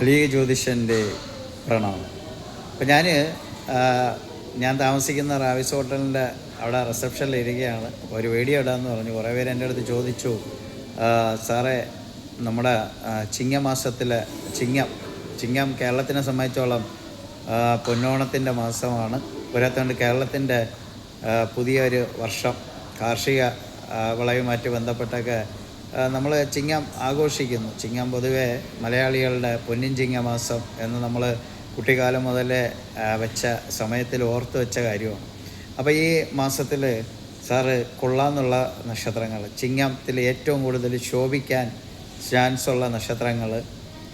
കലിക ജ്യോതിഷന്റെ പ്രണാമം. അപ്പം ഞാൻ ഞാൻ താമസിക്കുന്ന റാവിസ് ഹോട്ടലിന്റെ അവിടെ റിസപ്ഷനിൽ ഇരിക്കുകയാണ്. ഒരു വീഡിയോ ഇടാമെന്ന് പറഞ്ഞു. കുറേ പേര് എന്റെ അടുത്ത് ചോദിച്ചു സാറേ നമ്മുടെ ചിങ്ങമാസത്തിലെ ചിങ്ങം ചിങ്ങം കേരളത്തിനെ സംബന്ധിച്ചോളം പൊന്നോണത്തിന്റെ മാസമാണ്. പുരാത്തോണ്ട് കേരളത്തിന്റെ പുതിയൊരു വർഷം കാർഷിക വിളയുമായിട്ട് ബന്ധപ്പെട്ടൊക്കെ നമ്മൾ ചിങ്ങം ആഘോഷിക്കുന്നു. ചിങ്ങം പൊതുവെ മലയാളികളുടെ പൊന്നിൻ ചിങ്ങമാസം എന്ന് നമ്മൾ കുട്ടിക്കാലം മുതലേ വെച്ച സമയത്തിൽ ഓർത്ത് വെച്ച കാര്യമാണ്. അപ്പോൾ ഈ മാസത്തിൽ സാറ് കൊള്ളാന്നുള്ള നക്ഷത്രങ്ങൾ ചിങ്ങത്തിൽ ഏറ്റവും കൂടുതൽ ശോഭിക്കാൻ ചാൻസ് ഉള്ള നക്ഷത്രങ്ങൾ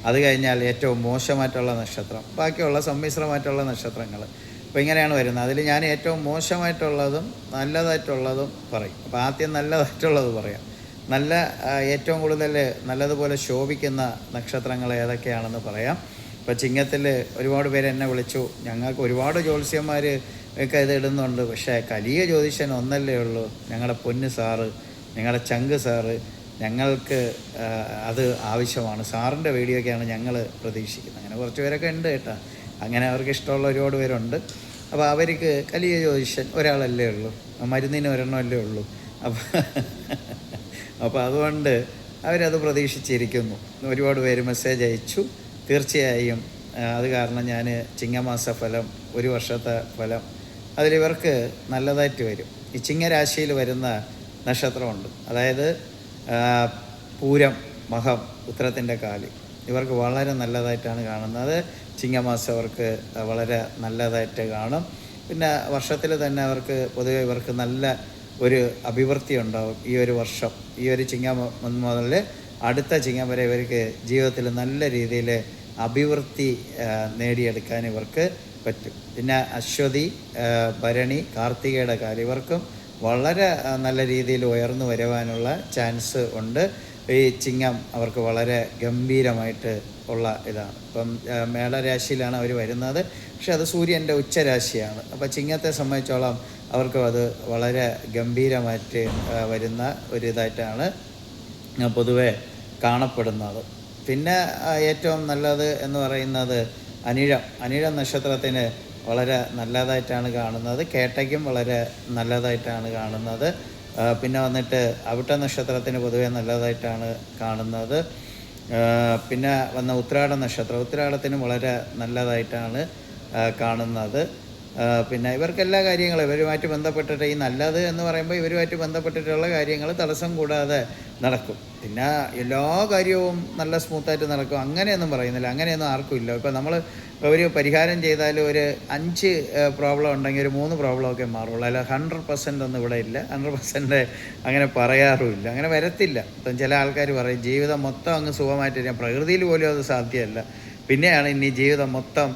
അത് കഴിഞ്ഞാൽ ഏറ്റവും മോശമായിട്ടുള്ള നക്ഷത്രം ബാക്കിയുള്ള സമ്മിശ്രമായിട്ടുള്ള നക്ഷത്രങ്ങൾ അപ്പോൾ ഇങ്ങനെയാണ് വരുന്നത്. അതിൽ ഞാൻ ഏറ്റവും മോശമായിട്ടുള്ളതും നല്ലതായിട്ടുള്ളതും പറയും. അപ്പോൾ ആദ്യം നല്ലതായിട്ടുള്ളത് പറയാം. നല്ല ഏറ്റവും കൂടുതൽ നല്ലതുപോലെ ശോഭിക്കുന്ന നക്ഷത്രങ്ങൾ ഏതൊക്കെയാണെന്ന് പറയാം. ഇപ്പോൾ ചിങ്ങത്തിൽ ഒരുപാട് പേര് എന്നെ വിളിച്ചു. ഞങ്ങൾക്ക് ഒരുപാട് ജ്യോത്സ്യന്മാർ ഒക്കെ ഇത് ഇടുന്നുണ്ട്. പക്ഷേ കലിയ ജ്യോതിഷൻ ഒന്നല്ലേ ഉള്ളൂ. ഞങ്ങളുടെ പൊന്ന് സാറ് ഞങ്ങളുടെ ചങ്ക് സാറ് ഞങ്ങൾക്ക് അത് ആവശ്യമാണ്. സാറിന്റെ വീഡിയോയൊക്കെയാണ് ഞങ്ങൾ പ്രതീക്ഷിക്കുന്നത്. അങ്ങനെ കുറച്ച് പേരൊക്കെ ഉണ്ട് കേട്ടോ. അങ്ങനെ അവർക്ക് ഇഷ്ടമുള്ള ഒരുപാട് പേരുണ്ട്. അപ്പോൾ അവർക്ക് കലിയ ജ്യോതിഷൻ ഒരാളല്ലേ ഉള്ളൂ. മരുന്നിന് ഒരെണ്ണമല്ലേ ഉള്ളൂ. അപ്പോൾ അപ്പോൾ അതുകൊണ്ട് അവരത് പ്രതീക്ഷിച്ചിരിക്കുന്നു. ഒരുപാട് പേര് മെസ്സേജ് അയച്ചു. തീർച്ചയായും അത് കാരണം ഞാൻ ചിങ്ങമാസ ഫലം ഒരു വർഷത്തെ ഫലം അതിലിവർക്ക് നല്ലതായിട്ട് വരും. ഈ ചിങ്ങരാശിയിൽ വരുന്ന നക്ഷത്രമുണ്ട്. അതായത് പൂരം മഹം ഉത്തരത്തിന്റെ കാൽ. ഇവർക്ക് വളരെ നല്ലതായിട്ടാണ് കാണുന്നത്. ചിങ്ങമാസം അവർക്ക് വളരെ നല്ലതായിട്ട് കാണും. പിന്നെ വർഷത്തിൽ തന്നെ അവർക്ക് പൊതുവെ ഇവർക്ക് നല്ല ഒരു അഭിവൃദ്ധി ഉണ്ടാവും ഈ ഒരു വർഷം. ഈ ഒരു ചിങ്ങം മുതൽ അടുത്ത ചിങ്ങം വരെ ഇവർക്ക് ജീവിതത്തിൽ നല്ല രീതിയിൽ അഭിവൃദ്ധി നേടിയെടുക്കാൻ ഇവർക്ക് പറ്റും. പിന്നെ അശ്വതി ഭരണി കാർത്തികയുടെ കാര്യം ഇവർക്കും വളരെ നല്ല രീതിയിൽ ഉയർന്നു വരുവാനുള്ള ചാൻസ് ഉണ്ട്. ഈ ചിങ്ങം അവർക്ക് വളരെ ഗംഭീരമായിട്ട് ഉള്ള ഇതാണ്. ഇപ്പം മേളരാശിയിലാണ് അവർ വരുന്നത്. പക്ഷെ അത് സൂര്യന്റെ ഉച്ചരാശിയാണ്. അപ്പോൾ ചിങ്ങത്തെ സംബന്ധിച്ചോളം അവർക്കും അത് വളരെ ഗംഭീരമായിട്ട് വരുന്ന ഒരു ഇതായിട്ടാണ് ആ, പൊതുവെ കാണപ്പെടുന്നത്. പിന്നെ ഏറ്റവും നല്ലത് എന്ന് പറയുന്നത് അനിഴം. അനിഴം നക്ഷത്രത്തിന് വളരെ നല്ലതായിട്ടാണ് കാണുന്നത്. കേട്ടയ്ക്കും വളരെ നല്ലതായിട്ടാണ് കാണുന്നത്. പിന്നെ വന്നിട്ട് അവിട്ട നക്ഷത്രത്തിന് പൊതുവെ നല്ലതായിട്ടാണ് കാണുന്നത്. പിന്നെ വന്ന ഉത്രാട നക്ഷത്രം ഉത്രാടത്തിന് വളരെ നല്ലതായിട്ടാണ് കാണുന്നത്. പിന്നെ ഇവർക്ക് എല്ലാ കാര്യങ്ങളും ഇവരുമായിട്ട് ബന്ധപ്പെട്ടിട്ട് ഈ നല്ലത് എന്ന് പറയുമ്പോൾ ഇവരുമായിട്ട് ബന്ധപ്പെട്ടിട്ടുള്ള കാര്യങ്ങൾ തടസ്സം കൂടാതെ നടക്കും. പിന്നെ എല്ലാ കാര്യവും നല്ല സ്മൂത്തായിട്ട് നടക്കും. അങ്ങനെയൊന്നും പറയുന്നില്ല. അങ്ങനെയൊന്നും ആർക്കും ഇല്ല. ഇപ്പോൾ നമ്മൾ ഒരു പരിഹാരം ചെയ്താൽ ഒരു അഞ്ച് പ്രോബ്ലം ഉണ്ടെങ്കിൽ ഒരു മൂന്ന് പ്രോബ്ലം ഒക്കെ മാറുള്ളൂ. അല്ല ഹൺഡ്രഡ് പെർസെന്റ് ഒന്നും ഇവിടെ ഇല്ല. ഹൺഡ്രഡ് പെർസെന്റ് അങ്ങനെ പറയാറുമില്ല. അങ്ങനെ വരത്തില്ല. ഇപ്പം ചില ആൾക്കാർ പറയും ജീവിതം മൊത്തം അങ്ങ് സുഖമായിട്ട് പ്രകൃതിയിൽ പോലും അത് സാധ്യമല്ല. പിന്നെയാണ് ഇനി ജീവിതം മൊത്തം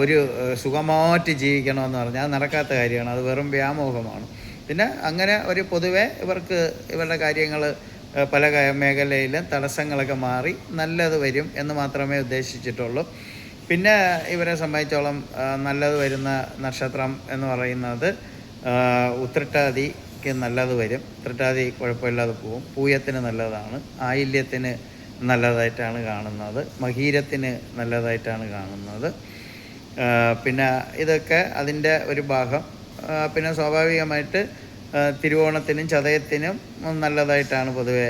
ഒരു സുഖമായിട്ട് ജീവിക്കണമെന്ന് പറഞ്ഞാൽ നടക്കാത്ത കാര്യമാണ്. അത് വെറും വ്യാമോഹമാണ്. പിന്നെ അങ്ങനെ ഒരു പൊതുവെ ഇവർക്ക് ഇവരുടെ കാര്യങ്ങൾ പല മേഖലയിലും തടസ്സങ്ങളൊക്കെ മാറി നല്ലത് വരും എന്ന് മാത്രമേ ഉദ്ദേശിച്ചിട്ടുള്ളൂ. പിന്നെ ഇവരെ സംബന്ധിച്ചോളം നല്ലത് വരുന്ന നക്ഷത്രം എന്ന് പറയുന്നത് ഉത്രട്ടാതിക്ക് നല്ലത് വരും. ഉത്രട്ടാതി കുഴപ്പമില്ലാതെ പോവും. പൂയത്തിന് നല്ലതാണ്. ആയില്യത്തിന് നല്ലതായിട്ടാണ് കാണുന്നത്. മഹീരത്തിന് നല്ലതായിട്ടാണ് കാണുന്നത്. പിന്നെ ഇതൊക്കെ അതിന്റെ ഒരു ഭാഗം. പിന്നെ സ്വാഭാവികമായിട്ട് തിരുവോണത്തിനും ചതയത്തിനും നല്ലതായിട്ടാണ് പൊതുവെ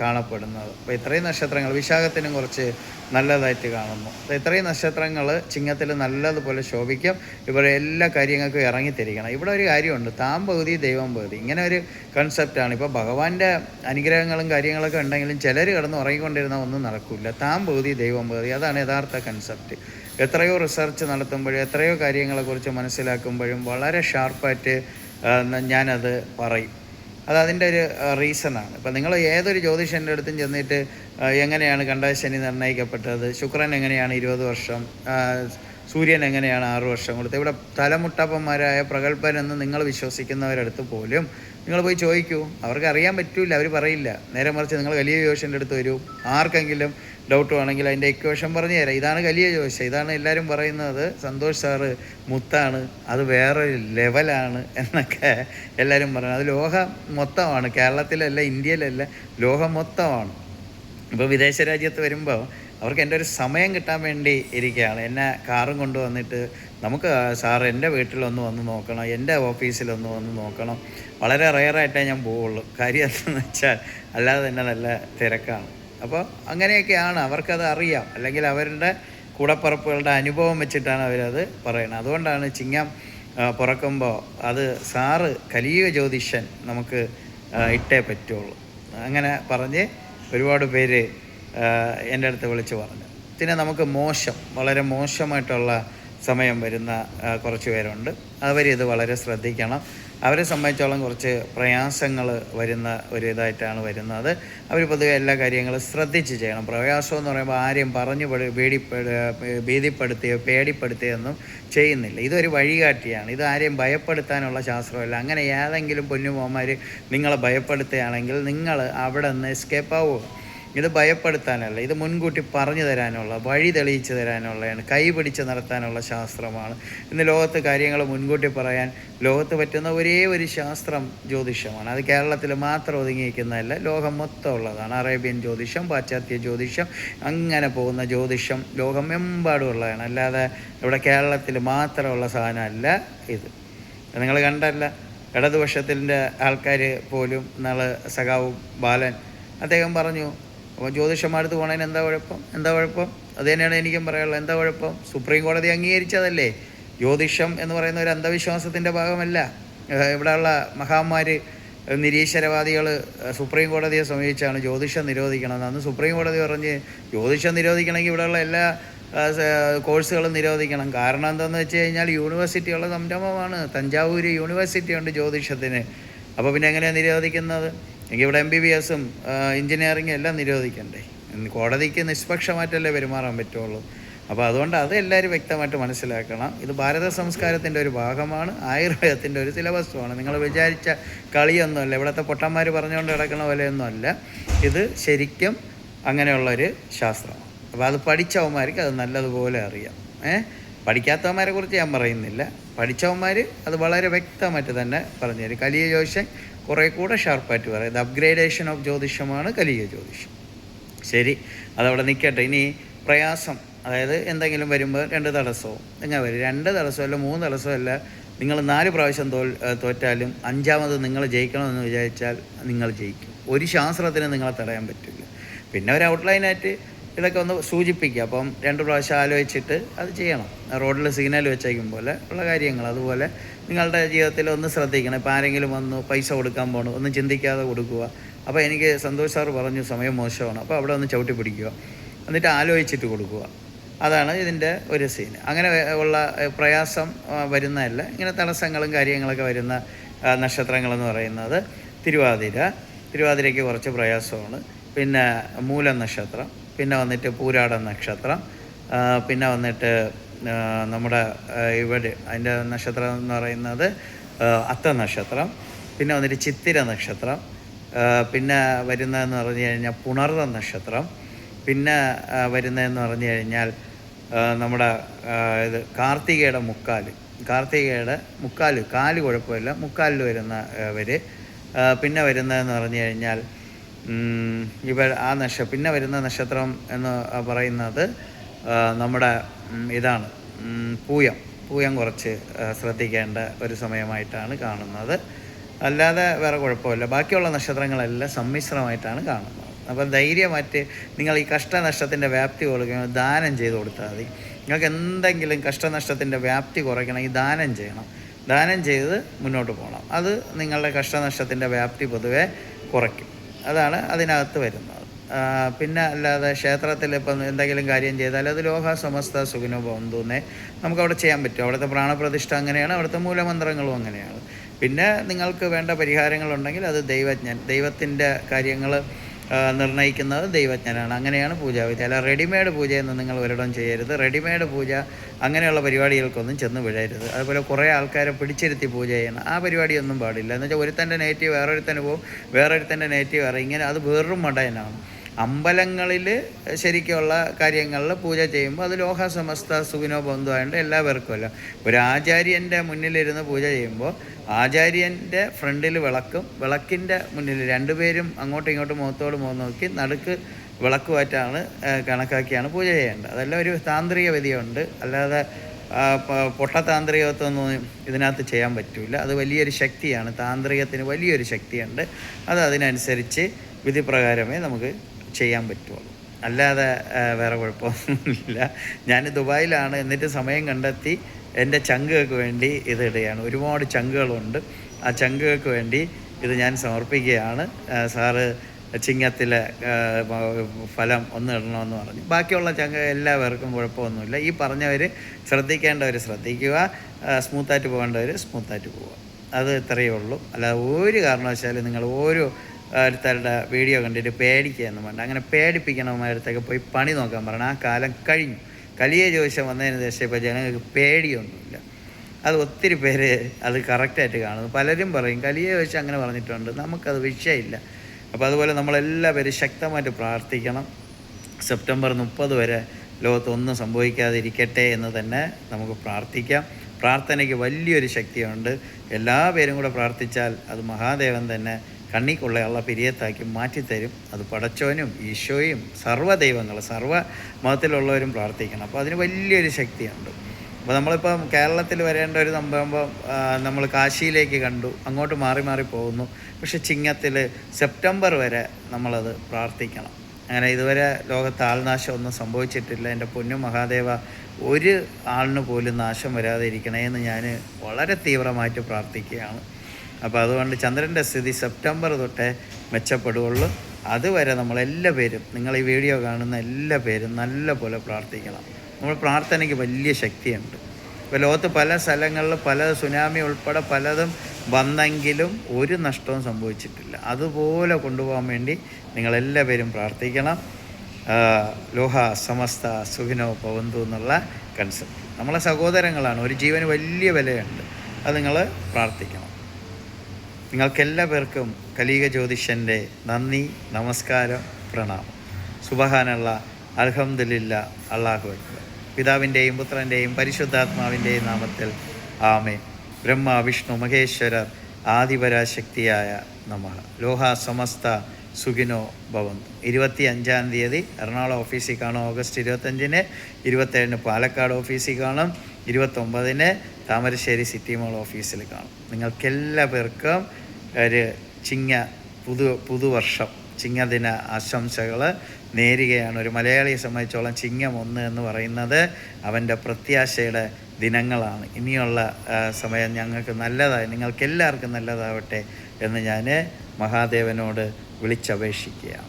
കാണപ്പെടുന്നത്. അപ്പോൾ ഇത്രയും നക്ഷത്രങ്ങൾ വിശാഖത്തിനും കുറച്ച് നല്ലതായിട്ട് കാണുന്നു. ഇത്രയും നക്ഷത്രങ്ങൾ ചിങ്ങത്തിൽ നല്ലതുപോലെ ശോഭിക്കും. ഇവരെ എല്ലാ കാര്യങ്ങൾക്കും ഇറങ്ങിത്തിരിക്കണം. ഇവിടെ ഒരു കാര്യമുണ്ട്. താൻ പകുതി ദൈവം പകുതി ഇങ്ങനെ ഒരു കൺസെപ്റ്റാണ് ഇപ്പോൾ ഭഗവാന്റെ അനുഗ്രഹങ്ങളും കാര്യങ്ങളൊക്കെ ഉണ്ടെങ്കിലും ചിലർ കിടന്ന് ഉറങ്ങിക്കൊണ്ടിരുന്ന ഒന്നും നടക്കില്ല താൻ പകുതി ദൈവം പകുതി അതാണ് യഥാർത്ഥ കൺസെപ്റ്റ് എത്രയോ റിസർച്ച് നടത്തുമ്പോഴും എത്രയോ കാര്യങ്ങളെക്കുറിച്ച് മനസ്സിലാക്കുമ്പോഴും വളരെ ഷാർപ്പായിട്ട് ഞാനത് പറയും. അത് അതിന്റെ ഒരു റീസണാണ് ഇപ്പം നിങ്ങൾ ഏതൊരു ജ്യോതിഷന്റെ അടുത്തും ചെന്നിട്ട് എങ്ങനെയാണ് എങ്ങനെയാണ് കണ്ടാശനി നിർണയിക്കപ്പെട്ടത് ശുക്രൻ എങ്ങനെയാണ് ഇരുപത് വർഷം സൂര്യൻ എങ്ങനെയാണ് ആറ് വർഷം കൊടുത്തത് ഇവിടെ തലമുട്ടപ്പന്മാരായ പ്രഗത്ഭരെന്ന് നിങ്ങൾ വിശ്വസിക്കുന്നവരടുത്ത് പോലും നിങ്ങൾ പോയി ചോദിക്കൂ. അവർക്ക് അറിയാൻ പറ്റില്ല അവർ പറയില്ല. നേരെ മറിച്ച് നിങ്ങൾ വലിയ ജോഷന്റെ അടുത്ത് വരൂ. ആർക്കെങ്കിലും ഡൗട്ട് വേണമെങ്കിൽ അതിന്റെ ഇക്വേഷൻ പറഞ്ഞു തരാം. ഇതാണ് വലിയ ജോഷ ഇതാണ് എല്ലാവരും പറയുന്നത് സന്തോഷ് സാറ് മുത്താണ്. അത് വേറൊരു ലെവലാണ് എന്നൊക്കെ എല്ലാവരും പറയുന്നത് അത് ലോകം മൊത്തമാണ്. കേരളത്തിലല്ല ഇന്ത്യയിലല്ല ലോകം മൊത്തമാണ്. ഇപ്പോൾ വിദേശ രാജ്യത്ത് വരുമ്പോൾ അവർക്ക് എന്റെ ഒരു സമയം കിട്ടാൻ വേണ്ടി ഇരിക്കുകയാണ്. എന്നെ കാറും കൊണ്ടുവന്നിട്ട് നമുക്ക് സാർ എന്റെ വീട്ടിലൊന്ന് വന്ന് നോക്കണം എന്റെ ഓഫീസിലൊന്ന് വന്ന് നോക്കണം. വളരെ റെയറായിട്ടേ ഞാൻ പോവുള്ളൂ. കാര്യം എന്താണെന്ന് വെച്ചാൽ അല്ലാതെ തന്നെ നല്ല തിരക്കാണ്. അപ്പോൾ അങ്ങനെയൊക്കെയാണ് അവർക്കത് അറിയാം. അല്ലെങ്കിൽ അവരുടെ കൂടപ്പറപ്പുകളുടെ അനുഭവം വെച്ചിട്ടാണ് അവരത് പറയുന്നത്. അതുകൊണ്ടാണ് ചിങ്ങം പുറക്കുമ്പോൾ അത് സാറ് കലിയുഗ ജ്യോതിഷൻ നമുക്ക് ഇട്ടേ പറ്റുള്ളൂ. അങ്ങനെ പറഞ്ഞ് ഒരുപാട് പേര് എന്റെ അടുത്ത് വിളിച്ച് പറഞ്ഞു. പിന്നെ നമുക്ക് മോശം വളരെ മോശമായിട്ടുള്ള സമയം വരുന്ന കുറച്ച് പേരുണ്ട്. അവരിത് വളരെ ശ്രദ്ധിക്കണം. അവരെ സംബന്ധിച്ചോളം കുറച്ച് പ്രയാസങ്ങൾ വരുന്ന ഒരു ഇതായിട്ടാണ് വരുന്നത്. അവർ പൊതുവെ എല്ലാ കാര്യങ്ങളും ശ്രദ്ധിച്ച് ചെയ്യണം. പ്രയാസം എന്ന് പറയുമ്പോൾ ആരെയും പറഞ്ഞു പേടിപ്പെട ഭീതിപ്പെടുത്തുകയോ പേടിപ്പെടുത്തുകയൊന്നും ചെയ്യുന്നില്ല. ഇതൊരു വഴികാട്ടിയാണ്. ഇത് ആരെയും ഭയപ്പെടുത്താനുള്ള ശാസ്ത്രമല്ല. അങ്ങനെ ഏതെങ്കിലും പൊന്നുമോമാർ നിങ്ങളെ ഭയപ്പെടുത്തുകയാണെങ്കിൽ നിങ്ങൾ അവിടെ നിന്ന് എസ്കേപ്പ് ആവുക. ഇത് ഭയപ്പെടുത്താനല്ല ഇത് മുൻകൂട്ടി പറഞ്ഞു തരാനുള്ള വഴി തെളിയിച്ചു തരാനുള്ളതാണ് കൈ പിടിച്ച് നടത്താനുള്ള ശാസ്ത്രമാണ്. ഇന്ന് ലോകത്ത് കാര്യങ്ങൾ മുൻകൂട്ടി പറയാൻ ലോകത്ത് പറ്റുന്ന ഒരേ ഒരു ശാസ്ത്രം ജ്യോതിഷമാണ്. അത് കേരളത്തിൽ മാത്രം ഒതുങ്ങിയിരിക്കുന്നതല്ല ലോകം മൊത്തം ഉള്ളതാണ്. അറേബ്യൻ ജ്യോതിഷം പാശ്ചാത്യ ജ്യോതിഷം അങ്ങനെ പോകുന്ന ജ്യോതിഷം ലോകമെമ്പാടും ഉള്ളതാണ് അല്ലാതെ ഇവിടെ കേരളത്തിൽ മാത്രമുള്ള സാധനമല്ല ഇത്. നിങ്ങൾ കണ്ടല്ല ഇടതുപക്ഷത്തിന്റെ ആൾക്കാർ പോലും നാളെ സഖാവും ബാലൻ അദ്ദേഹം പറഞ്ഞു അപ്പോൾ ജ്യോതിഷന്മാരടുത്ത് പോണതിന് എന്താ കുഴപ്പം? എന്താ കുഴപ്പം? അത് തന്നെയാണ് എനിക്കും പറയാനുള്ളത്. എന്താ കുഴപ്പം? സുപ്രീം കോടതി അംഗീകരിച്ചതല്ലേ? ജ്യോതിഷം എന്ന് പറയുന്ന ഒരു അന്ധവിശ്വാസത്തിന്റെ ഭാഗമല്ല. ഇവിടെയുള്ള മഹാന്മാർ നിരീശ്വരവാദികൾ സുപ്രീം കോടതിയെ സമീപിച്ചാണ് ജ്യോതിഷം നിരോധിക്കണം അന്ന് സുപ്രീം കോടതി പറഞ്ഞ് ജ്യോതിഷം നിരോധിക്കണമെങ്കിൽ ഇവിടെയുള്ള എല്ലാ കോഴ്സുകളും നിരോധിക്കണം. കാരണം എന്താണെന്ന് വെച്ച് കഴിഞ്ഞാൽ യൂണിവേഴ്സിറ്റിയുള്ള സംരംഭമാണ്. തഞ്ചാവൂർ യൂണിവേഴ്സിറ്റി ഉണ്ട് ജ്യോതിഷത്തിന്. അപ്പോൾ പിന്നെ എങ്ങനെയാണ് നിരോധിക്കുന്നത്? എങ്കിൽ ഇവിടെ എം ബി ബി എസും എഞ്ചിനീയറിംഗും എല്ലാം നിരോധിക്കണ്ടേ. കോടതിക്ക് നിഷ്പക്ഷമായിട്ടല്ലേ പെരുമാറാൻ പറ്റുള്ളൂ. അപ്പോൾ അതുകൊണ്ട് അത് എല്ലാവരും വ്യക്തമായിട്ട് മനസ്സിലാക്കണം. ഇത് ഭാരത സംസ്കാരത്തിന്റെ ഒരു ഭാഗമാണ് ആയുർവേദത്തിന്റെ ഒരു സിലബസുമാണ്. നിങ്ങൾ വിചാരിച്ച കളിയൊന്നുമല്ല ഇവിടുത്തെ പൊട്ടന്മാർ പറഞ്ഞുകൊണ്ട് കിടക്കുന്ന പോലെയൊന്നുമല്ല. ഇത് ശരിക്കും അങ്ങനെയുള്ളൊരു ശാസ്ത്രമാണ് അപ്പോൾ അത് പഠിച്ചവന്മാർക്ക് അത് നല്ലതുപോലെ അറിയാം. ഏ? പഠിക്കാത്തവന്മാരെ കുറിച്ച് ഞാൻ പറയുന്നില്ല. പഠിച്ചവന്മാർ അത് വളരെ വ്യക്തമായിട്ട് തന്നെ പറഞ്ഞു തരും കലിയ ജ്യോതിഷം കുറേ കൂടെ ഷാർപ്പായിട്ട് പറയും. ഇത് അപ്ഗ്രേഡേഷൻ ഓഫ് ജ്യോതിഷമാണ് കലിയ ജ്യോതിഷം. ശരി അതവിടെ നിൽക്കട്ടെ. ഇനി പ്രയാസം അതായത് എന്തെങ്കിലും വരുമ്പോൾ രണ്ട് തടസ്സവും എങ്ങനെ വരും? രണ്ട് തടസ്സമല്ല മൂന്ന് തടസ്സമല്ല നിങ്ങൾ നാല് പ്രാവശ്യം തോൽ തോറ്റാലും അഞ്ചാമത് നിങ്ങൾ ജയിക്കണമെന്ന് വിചാരിച്ചാൽ നിങ്ങൾ ജയിക്കും. ഒരു ശാസ്ത്രത്തിന് നിങ്ങളെ തടയാൻ പറ്റില്ല. പിന്നെ ഒരു ഔട്ട്ലൈനായിട്ട് ഇതൊക്കെ ഒന്ന് സൂചിപ്പിക്കുക. അപ്പം രണ്ട് പ്രാവശ്യം ആലോചിച്ചിട്ട് അത് ചെയ്യണം. റോഡിൽ സിഗ്നൽ വെച്ചേക്കും പോലെ ഉള്ള കാര്യങ്ങൾ. അതുപോലെ നിങ്ങളുടെ ജീവിതത്തിൽ ഒന്ന് ശ്രദ്ധിക്കണം. ഇപ്പം ആരെങ്കിലും വന്നു പൈസ കൊടുക്കാൻ പോകണം ഒന്നും ചിന്തിക്കാതെ കൊടുക്കുക. അപ്പോൾ എനിക്ക് സന്തോഷ് സാർ പറഞ്ഞു സമയം മോശമാണ്. അപ്പോൾ അവിടെ ഒന്ന് ചവിട്ടി പിടിക്കുക. എന്നിട്ട് ആലോചിച്ചിട്ട് കൊടുക്കുക. അതാണ് ഇതിന്റെ ഒരു സീൻ അങ്ങനെ ഉള്ള പ്രയാസം വരുന്നതല്ല. ഇങ്ങനെ തടസ്സങ്ങളും കാര്യങ്ങളൊക്കെ വരുന്ന നക്ഷത്രങ്ങളെന്ന് പറയുന്നത് തിരുവാതിര. തിരുവാതിരയ്ക്ക് കുറച്ച് പ്രയാസമാണ്. പിന്നെ മൂലം നക്ഷത്രം പിന്നെ വന്നിട്ട് പൂരാട നക്ഷത്രം പിന്നെ വന്നിട്ട് നമ്മുടെ ഇവിടെ അതിന്റെ നക്ഷത്രം എന്ന് പറയുന്നത് അത്ത നക്ഷത്രം പിന്നെ വന്നിട്ട് ചിത്തിര നക്ഷത്രം പിന്നെ വരുന്നതെന്ന് പറഞ്ഞു കഴിഞ്ഞാൽ പുണർത നക്ഷത്രം പിന്നെ വരുന്നതെന്ന് പറഞ്ഞു കഴിഞ്ഞാൽ നമ്മുടെ ഇത് കാർത്തികയുടെ മുക്കാൽ കാർത്തികയുടെ മുക്കാൽ കാൽ കുഴപ്പമില്ല മുക്കാലിൽ വരുന്ന പിന്നെ വരുന്നതെന്ന് പറഞ്ഞു കഴിഞ്ഞാൽ ഉം, ഇവർ ആ നക്ഷ പിന്നെ വരുന്ന നക്ഷത്രം എന്ന് പറയുന്നത് നമ്മുടെ ഇതാണ്. പൂയം. പൂയം കുറച്ച് ശ്രദ്ധിക്കേണ്ട ഒരു സമയമായിട്ടാണ് കാണുന്നത്. അല്ലാതെ വേറെ കുഴപ്പമില്ല. ബാക്കിയുള്ള നക്ഷത്രങ്ങളെല്ലാം സമ്മിശ്രമായിട്ടാണ് കാണുന്നത്. അപ്പോൾ ധൈര്യമായിട്ട് നിങ്ങൾ ഈ കഷ്ടനഷ്ടത്തിന്റെ വ്യാപ്തി കൊടുക്കണം. ദാനം ചെയ്ത് കൊടുത്താൽ മതി. നിങ്ങൾക്ക് എന്തെങ്കിലും കഷ്ടനഷ്ടത്തിന്റെ വ്യാപ്തി കുറയ്ക്കണമെങ്കിൽ ദാനം ചെയ്യണം. ദാനം ചെയ്ത് മുന്നോട്ട് പോകണം. അത് നിങ്ങളുടെ കഷ്ടനഷ്ടത്തിന്റെ വ്യാപ്തി പൊതുവെ കുറയ്ക്കും. അതാണ് അതിനകത്ത് വരുന്നത്. പിന്നെ അല്ലാതെ ക്ഷേത്രത്തിൽ ഇപ്പം എന്തെങ്കിലും കാര്യം ചെയ്താൽ അത് ലോഹ സമസ്ത സുഖിനോ ബന്ധുന്നേ നമുക്കവിടെ ചെയ്യാൻ പറ്റും. അവിടുത്തെ പ്രാണപ്രതിഷ്ഠ അങ്ങനെയാണ് അവിടുത്തെ മൂലമന്ത്രങ്ങളും അങ്ങനെയാണ്. പിന്നെ നിങ്ങൾക്ക് വേണ്ട പരിഹാരങ്ങളുണ്ടെങ്കിൽ അത് ദൈവജ്ഞൻ ദൈവത്തിന്റെ കാര്യങ്ങൾ നിർണയിക്കുന്നത് ദൈവജ്ഞനാണ് അങ്ങനെയാണ് പൂജാവിധി അല്ല റെഡിമെയ്ഡ് പൂജയെന്ന് നിങ്ങൾ ഒരിടം ചെയ്യരുത്. റെഡിമെയ്ഡ് പൂജ അങ്ങനെയുള്ള പരിപാടികൾക്കൊന്നും ചെന്ന് വിഴരുത് അതുപോലെ കുറേ ആൾക്കാരെ പിടിച്ചിരുത്തി പൂജ ചെയ്യണം. ആ പരിപാടിയൊന്നും പാടില്ല. എന്ന് വെച്ചാൽ ഒരുത്തന്റെ നേറ്റീവ് വേറൊരുത്തന് പോകും വേറൊരുത്തന്റെ നേറ്റീവ് വേറെ. ഇങ്ങനെ അത് വെറും മടയനാണ്. അമ്പലങ്ങളിൽ ശരിക്കുള്ള കാര്യങ്ങളിൽ പൂജ ചെയ്യുമ്പോൾ അത് ലോഹസമസ്ത സുഖിനോ ബന്ധു ആയതുകൊണ്ട് എല്ലാവർക്കും അല്ല. ഒരു ആചാര്യന്റെ മുന്നിലിരുന്ന് പൂജ ചെയ്യുമ്പോൾ ആചാര്യന്റെ ഫ്രണ്ടിൽ വിളക്കും വിളക്കിന്റെ മുന്നിൽ രണ്ടുപേരും അങ്ങോട്ടും ഇങ്ങോട്ടും മുഖത്തോട് മുഖം നോക്കി നടുക്ക് വിളക്ക് മാറ്റാണ് കണക്കാക്കിയാണ് പൂജ ചെയ്യേണ്ടത്. അതെല്ലാം ഒരു താന്ത്രിക വിധിയുണ്ട്. അല്ലാതെ പൊട്ടതാന്ത്രികത്വമൊന്നും ഇതിനകത്ത് ചെയ്യാൻ പറ്റില്ല അത് വലിയൊരു ശക്തിയാണ്. താന്ത്രികത്തിന് വലിയൊരു ശക്തിയുണ്ട്. അത് അതിനനുസരിച്ച് വിധിപ്രകാരമേ നമുക്ക് ചെയ്യാൻ പറ്റുള്ളൂ. അല്ലാതെ വേറെ കുഴപ്പമൊന്നുമില്ല. ഞാൻ ദുബായിലാണ്. എന്നിട്ട് സമയം കണ്ടെത്തി എന്റെ ചങ്കുകൾക്ക് വേണ്ടി ഇത് ഇടുകയാണ്. ഒരുപാട് ചങ്കുകളുണ്ട്. ആ ചങ്കുകൾക്ക് വേണ്ടി ഇത് ഞാൻ സമർപ്പിക്കുകയാണ്. സാറ് ചിങ്ങത്തിലെ ഫലം ഒന്ന് ഇടണമെന്ന് പറഞ്ഞു. ബാക്കിയുള്ള ചങ്ക എല്ലാവർക്കും കുഴപ്പമൊന്നുമില്ല. ഈ പറഞ്ഞവർ ശ്രദ്ധിക്കേണ്ടവർ ശ്രദ്ധിക്കുക. സ്മൂത്തായിട്ട് പോകേണ്ടവർ സ്മൂത്തായിട്ട് പോവുക. അത് ഇത്രയേ ഉള്ളൂ. അല്ലാതെ ഒരു കാരണവശാലും നിങ്ങൾ ഓരോ അടുത്തവരുടെ വീഡിയോ കണ്ടിട്ട് പേടിക്കുകയൊന്നും പറഞ്ഞു അങ്ങനെ പേടിപ്പിക്കണമായിടത്തൊക്കെ പോയി പണി നോക്കാൻ പറഞ്ഞു. ആ കാലം കഴിഞ്ഞു. കലിയ ജോശം വന്നതിന് ശേഷം ഇപ്പോൾ ജനങ്ങൾക്ക് പേടിയൊന്നുമില്ല. അത് ഒത്തിരി പേര് അത് കറക്റ്റായിട്ട് കാണുന്നു. പലരും പറയും കലിയെ ജോശം അങ്ങനെ പറഞ്ഞിട്ടുണ്ട്. നമുക്കത് വിഷയമില്ല. അപ്പോൾ അതുപോലെ നമ്മളെല്ലാവരും ശക്തമായിട്ട് പ്രാർത്ഥിക്കണം. സെപ്റ്റംബർ മുപ്പത് വരെ ലോകത്തൊന്നും സംഭവിക്കാതിരിക്കട്ടെ എന്ന് തന്നെ നമുക്ക് പ്രാർത്ഥിക്കാം. പ്രാർത്ഥനയ്ക്ക് വലിയൊരു ശക്തിയുണ്ട്. എല്ലാ പേരും കൂടെ പ്രാർത്ഥിച്ചാൽ അത് മഹാദേവൻ തന്നെ കണ്ണിക്കൊള്ളയുള്ള പിരിയത്താക്കി മാറ്റിത്തരും. അത് പടച്ചോനും ഈശോയും സർവ ദൈവങ്ങൾ സർവ മതത്തിലുള്ളവരും പ്രാർത്ഥിക്കണം. അപ്പോൾ അതിന് വലിയൊരു ശക്തിയുണ്ട്. അപ്പോൾ നമ്മളിപ്പം കേരളത്തിൽ വരേണ്ട ഒരു സംഭവം നമ്മൾ കാശിയിലേക്ക് കണ്ടു. അങ്ങോട്ട് മാറി മാറി പോകുന്നു. പക്ഷെ ചിങ്ങത്തിൽ സെപ്റ്റംബർ വരെ നമ്മളത് പ്രാർത്ഥിക്കണം. അങ്ങനെ ഇതുവരെ ലോകത്ത് ആൾനാശം ഒന്നും സംഭവിച്ചിട്ടില്ല. എന്റെ പൊന്നു മഹാദേവ ഒരു ആളിന് പോലും നാശം വരാതെ ഇരിക്കണേ എന്ന് ഞാൻ വളരെ തീവ്രമായിട്ട് പ്രാർത്ഥിക്കുകയാണ്. അപ്പോൾ അതുകൊണ്ട് ചന്ദ്രന്റെ സ്ഥിതി സെപ്റ്റംബർ തൊട്ടേ മെച്ചപ്പെടുകയുള്ളൂ. അതുവരെ നമ്മളെല്ലാ പേരും നിങ്ങൾ ഈ വീഡിയോ കാണുന്ന എല്ലാ പേരും നല്ല പോലെ പ്രാർത്ഥിക്കണം. നമ്മൾ പ്രാർത്ഥനയ്ക്ക് വലിയ ശക്തിയുണ്ട്. ഇപ്പോൾ ലോകത്ത് പല സ്ഥലങ്ങളിൽ പല സുനാമി ഉൾപ്പെടെ പലതും വന്നെങ്കിലും ഒരു നഷ്ടവും സംഭവിച്ചിട്ടില്ല. അതുപോലെ കൊണ്ടുപോകാൻ വേണ്ടി നിങ്ങളെല്ലാ പേരും പ്രാർത്ഥിക്കണം. ലോഹ സമസ്ത സുഖിനോ പവന്തു എന്നുള്ള കൺസെപ്റ്റ് നമ്മളെ സഹോദരങ്ങളാണ് ഒരു ജീവന് വലിയ വിലയുണ്ട്. അത് നിങ്ങൾ പ്രാർത്ഥിക്കണം. നിങ്ങൾക്കെല്ലാ പേർക്കും കലീക ജ്യോതിഷന്റെ നന്ദി നമസ്കാരം പ്രണാമം. സുബഹാനുള്ള അലഹമ്മദില്ല അള്ളാഹു അക്ബർ. പിതാവിന്റെയും പുത്രന്റെയും പരിശുദ്ധാത്മാവിന്റെയും നാമത്തിൽ ആമേ ബ്രഹ്മ വിഷ്ണു മഹേശ്വരർ ആദിപരാശക്തിയായ നമ. ലോഹ സമസ്ത സുഖിനോ ഭവന്തു. ഇരുപത്തി അഞ്ചാം തീയതി എറണാകുളം ഓഫീസിൽ കാണും. ഓഗസ്റ്റ് ഇരുപത്തഞ്ചിന് ഇരുപത്തേഴിന് പാലക്കാട് ഓഫീസിൽ കാണും. ഇരുപത്തൊമ്പതിന് താമരശ്ശേരി സിറ്റി മോൾ ഓഫീസിൽ കാണും. നിങ്ങൾക്കെല്ലാ പേർക്കും ഒരു ചിങ്ങ പുതു പുതുവർഷം ചിങ്ങദിന ആശംസകൾ നേരുകയാണ്. ഒരു മലയാളിയെ സംബന്ധിച്ചോളം ചിങ്ങം ഒന്ന് എന്ന് പറയുന്നത് അവന്റെ പ്രത്യാശയുടെ ദിനങ്ങളാണ്. ഇനിയുള്ള സമയം ഞങ്ങൾക്ക് നല്ലതായി നിങ്ങൾക്ക് എല്ലാവർക്കും നല്ലതാവട്ടെ എന്ന് ഞാൻ മഹാദേവനോട് വിളിച്ചപേക്ഷിക്കുകയാണ്.